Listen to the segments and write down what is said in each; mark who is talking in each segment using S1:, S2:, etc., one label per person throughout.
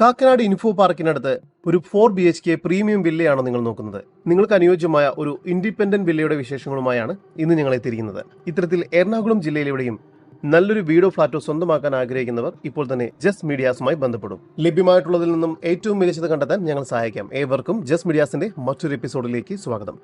S1: Kakkanad info പാർക്കിനടുത്ത് ഒരു four B H K premium വില്ലയാണ് നിങ്ങൾ നോക്കുന്നത്. നിങ്ങൾക്ക് അനുയോജ്യമായ ഒരു ഇൻഡിപെൻഡന്റ് വില്ലയുടെ വിശേഷങ്ങളുമായാണ് ഇന്ന് ഞങ്ങൾ എത്തിയിരിക്കുന്നത്. ഇത്തരത്തിൽ എറണാകുളം ജില്ലയിലെവിടെയും നല്ലൊരു വീടോ ഫ്ലാറ്റോ സ്വന്തമാക്കാൻ ആഗ്രഹിക്കുന്നവർ ഇപ്പോൾ തന്നെ ജസ്റ്റ് മീഡിയാസുമായി ബന്ധപ്പെടും. ലഭ്യമായിട്ടുള്ളതിൽ നിന്നും ഏറ്റവും മികച്ചത് കണ്ടെത്താൻ ഞങ്ങൾ സഹായിക്കാം. ഏവർക്കും ജസ്റ്റ് മീഡിയാസിന്റെ മറ്റൊരു എപ്പിസോഡിലേക്ക് സ്വാഗതം.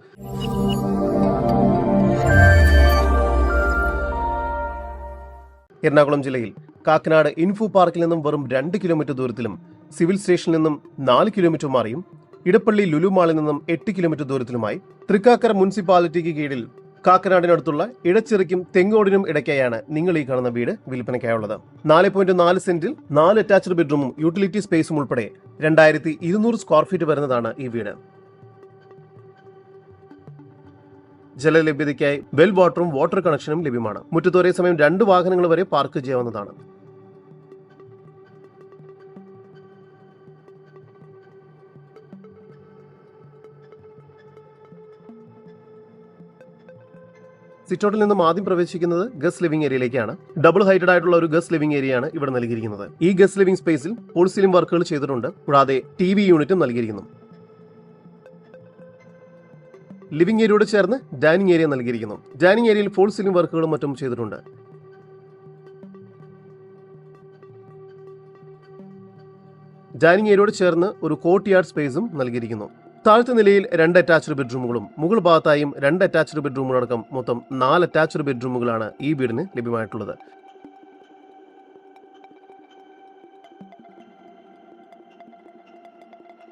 S1: എറണാകുളം ജില്ലയിൽ കാക്കനാട് ഇൻഫു പാർക്കിൽ നിന്നും വെറും രണ്ട് കിലോമീറ്റർ ദൂരത്തിലും സിവിൽ സ്റ്റേഷനിൽ നിന്നും നാല് കിലോമീറ്റർ മാറിയും ഇടപ്പള്ളി ലുലു മാളിൽ നിന്നും എട്ട് കിലോമീറ്റർ ദൂരത്തിലുമായി തൃക്കാക്കര മുനിസിപ്പാലിറ്റിക്ക് കീഴിൽ കാക്കനാടിനടുത്തുള്ള ഇടച്ചിറയ്ക്കും തെങ്ങോടിനും ഇടയ്ക്കായാണ് നിങ്ങൾ ഈ കാണുന്ന വീട് വിൽപ്പനയ്ക്കായുള്ളത്. നാല് പോയിന്റ് നാല് സെന്റിൽ നാല് അറ്റാച്ച്ഡ് ബെഡ്റൂമും യൂട്ടിലിറ്റി സ്പേസും ഉൾപ്പെടെ രണ്ടായിരത്തി ഇരുന്നൂറ് സ്ക്വയർ ഫീറ്റ് വരുന്നതാണ് ഈ വീട്. ജലലഭ്യതയ്ക്കായി വെൽ വാട്ടറും വാട്ടർ കണക്ഷനും ലഭ്യമാണ്. മുറ്റത്തോരേ സമയം രണ്ട് വാഹനങ്ങൾ വരെ പാർക്ക് ചെയ്യാവുന്നതാണ്. സിറ്റൗട്ടിൽ നിന്നും ആദ്യം പ്രവേശിക്കുന്നത് ഗസ്റ്റ് ലിവിംഗ് ഏരിയയിലേക്കാണ്. ഡബിൾ ഹൈറ്റഡ് ആയിട്ടുള്ള ഒരു ഗസ്റ്റ് ലിവിംഗ് ഏരിയയാണ് ഇവിടെ നൽകിയിരിക്കുന്നത്. ഈ ഗസ്റ്റ് ലിവിംഗ് സ്പേസിൽ പോൾ സീലിംഗ് വർക്കുകൾ ചെയ്തിട്ടുണ്ട്. കൂടാതെ ടി വി യൂണിറ്റും നൽകിയിരിക്കുന്നു. ലിവിംഗ് ഏരിയയോട് ചേർന്ന് ഡൈനിങ് ഏരിയ നൽകിയിരിക്കുന്നു. ഡൈനിങ് ഏരിയയിൽ ഫോൾ സീലിംഗ് വർക്കുകളും മറ്റും ചെയ്തിട്ടുണ്ട്. ഡൈനിങ് ഏരിയയോട് ചേർന്ന് ഒരു കോർട്ട് യാർഡ് സ്പേസും നൽകിയിരിക്കുന്നു. താഴത്തെ നിലയിൽ രണ്ട് അറ്റാച്ച്ഡ് ബെഡ്റൂമുകളും മുകൾ ഭാഗത്തായും രണ്ട് അറ്റാച്ച്ഡ് ബെഡ്റൂമുകളടക്കം മൊത്തം നാല് അറ്റാച്ച്ഡ് ബെഡ്റൂമുകളാണ് ഈ വീടിന് ലഭ്യമായിട്ടുള്ളത്.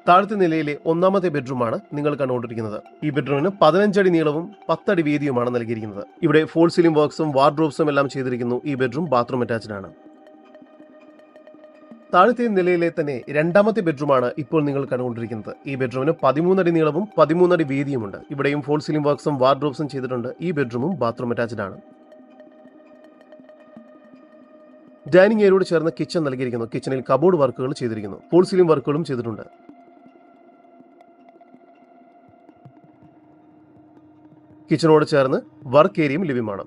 S1: താഴത്തെ നിലയിലെ ഒന്നാമത്തെ ബെഡ്റൂമാണ് നിങ്ങൾ കണ്ടുകൊണ്ടിരിക്കുന്നത്. ഈ ബെഡ്റൂമിന് പതിനഞ്ചടി നീളവും പത്തടി വീതിയുമാണ് നൽകിയിരിക്കുന്നത്. ഇവിടെ ഫോൾ സീലിംഗ് വർക്ക്സും വാർഡ്രോബ്സും എല്ലാം ചെയ്തിരിക്കുന്നു ഈ ബെഡ്റൂം ബാത്റൂം അറ്റാച്ച്ഡ് ആണ്. താഴത്തെ നിലയിലെ തന്നെ രണ്ടാമത്തെ ബെഡ്റൂമാണ് ഇപ്പോൾ നിങ്ങൾ കണ്ടുകൊണ്ടിരിക്കുന്നത്. ഈ ബെഡ്റൂമിന് പതിമൂന്നടി നീളവും പതിമൂന്നടി വീതിയുമുണ്ട്. ഇവിടെയും ഫോൾ സീലിംഗ് വർക്ക്സും വാർഡ്രോബ്സും ചെയ്തിട്ടുണ്ട്. ഈ ബെഡ്റൂമും ബാത്റൂം അറ്റാച്ച്ഡ് ആണ്. ഡൈനിങ് ഏരിയയോട് ചേർന്ന് കിച്ചൺ നൽകിയിരിക്കുന്നു. കിച്ചണിൽ കബോർഡ് വർക്കുകൾ ചെയ്തിരിക്കുന്നു. ഫോൾ സീലിംഗ് വർക്കുകളും ചെയ്തിട്ടുണ്ട്. കിച്ചണോട് ചേർന്ന് വർക്ക് ഏരിയയും ലഭ്യമാണ്.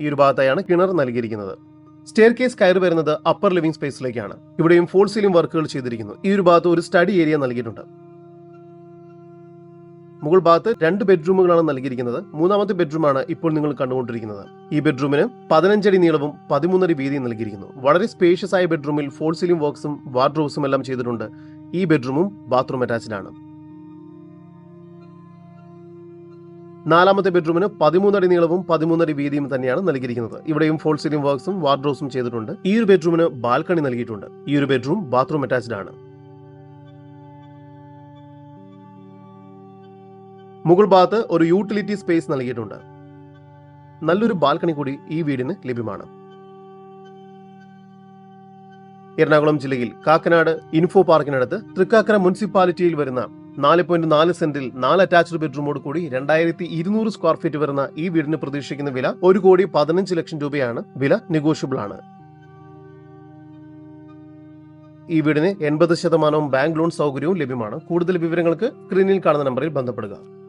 S1: ഈ ഒരു ഭാഗത്തായാണ് കിണർ നൽകിയിരിക്കുന്നത്. സ്റ്റെയർ കേസ് കയറി വരുന്നത് അപ്പർ ലിവിംഗ് സ്പേസിലേക്കാണ് ഇവിടെയും ഫോൾ സീലിംഗ് വർക്കുകൾ ചെയ്തിരിക്കുന്നു. ഈ ഒരു ഭാഗത്ത് ഒരു സ്റ്റഡി ഏരിയ നൽകിയിട്ടുണ്ട്. മുകൾ ഭാഗത്ത് രണ്ട് ബെഡ്റൂമുകളാണ് നൽകിയിരിക്കുന്നത്. മൂന്നാമത്തെ ബെഡ്റൂമാണ് ഇപ്പോൾ നിങ്ങൾ കണ്ടുകൊണ്ടിരിക്കുന്നത്. ഈ ബെഡ്റൂമിന് പതിനഞ്ചടി നീളവും പതിമൂന്നടി വീതിയും നൽകിയിരിക്കുന്നു. വളരെ സ്പേഷ്യസ് ആയ ബെഡ്റൂമിൽ ഫോൾ സീലിംഗ് വർക്ക്സും വാർഡ്രോബ്സും എല്ലാം ചെയ്തിട്ടുണ്ട്. ഈ ബെഡ്റൂമും ബാത്റൂം അറ്റാച്ച്ഡ് ആണ്. നാലാമത്തെ ബെഡ്റൂമിന് പതിമൂന്നടി നീളവും പതിമൂന്നടി വീതിയും തന്നെയാണ് നൽകിയിരിക്കുന്നത്. ഇവിടെയും ഫോൾ സീലിംഗ് വർക്ക്സും വാർഡ്രോസും ചെയ്തിട്ടുണ്ട്. ഈ ഒരു ബെഡ്റൂമിന് ബാൽക്കണി നൽകിയിട്ടുണ്ട്. ഈ ഒരു ബെഡ്റൂം ബാത്റൂം അറ്റാച്ച്ഡ് ആണ്. മുകൾ ഭാഗത്ത് ഒരു യൂട്ടിലിറ്റി സ്പേസ് നൽകിയിട്ടുണ്ട്. നല്ലൊരു ബാൽക്കണി കൂടി ഈ വീടിന് ലഭ്യമാണ്. എറണാകുളം ജില്ലയിൽ കാക്കനാട് ഇൻഫോ പാർക്കിനടുത്ത് തൃക്കാക്കര മുനിസിപ്പാലിറ്റിയിൽ വരുന്ന നാല് പോയിന്റ് നാല് സെന്റിൽ നാല് അറ്റാച്ച്ഡ് ബെഡ്റൂമോട് കൂടി രണ്ടായിരത്തി ഇരുന്നൂറ് സ്ക്വയർ ഫീറ്റ് വരുന്ന ഈ വീടിന് പ്രതീക്ഷിക്കുന്ന വില ഒരു കോടി പതിനഞ്ച് ലക്ഷം രൂപയാണ്. വില നെഗോഷ്യബിൾ ആണ്. ഈ വീടിന് എൺപത് ശതമാനവും ബാങ്ക് ലോൺ സൗകര്യവും ലഭ്യമാണ്. കൂടുതൽ വിവരങ്ങൾക്ക് സ്ക്രീനിൽ കാണുന്ന നമ്പറിൽ ബന്ധപ്പെടുക.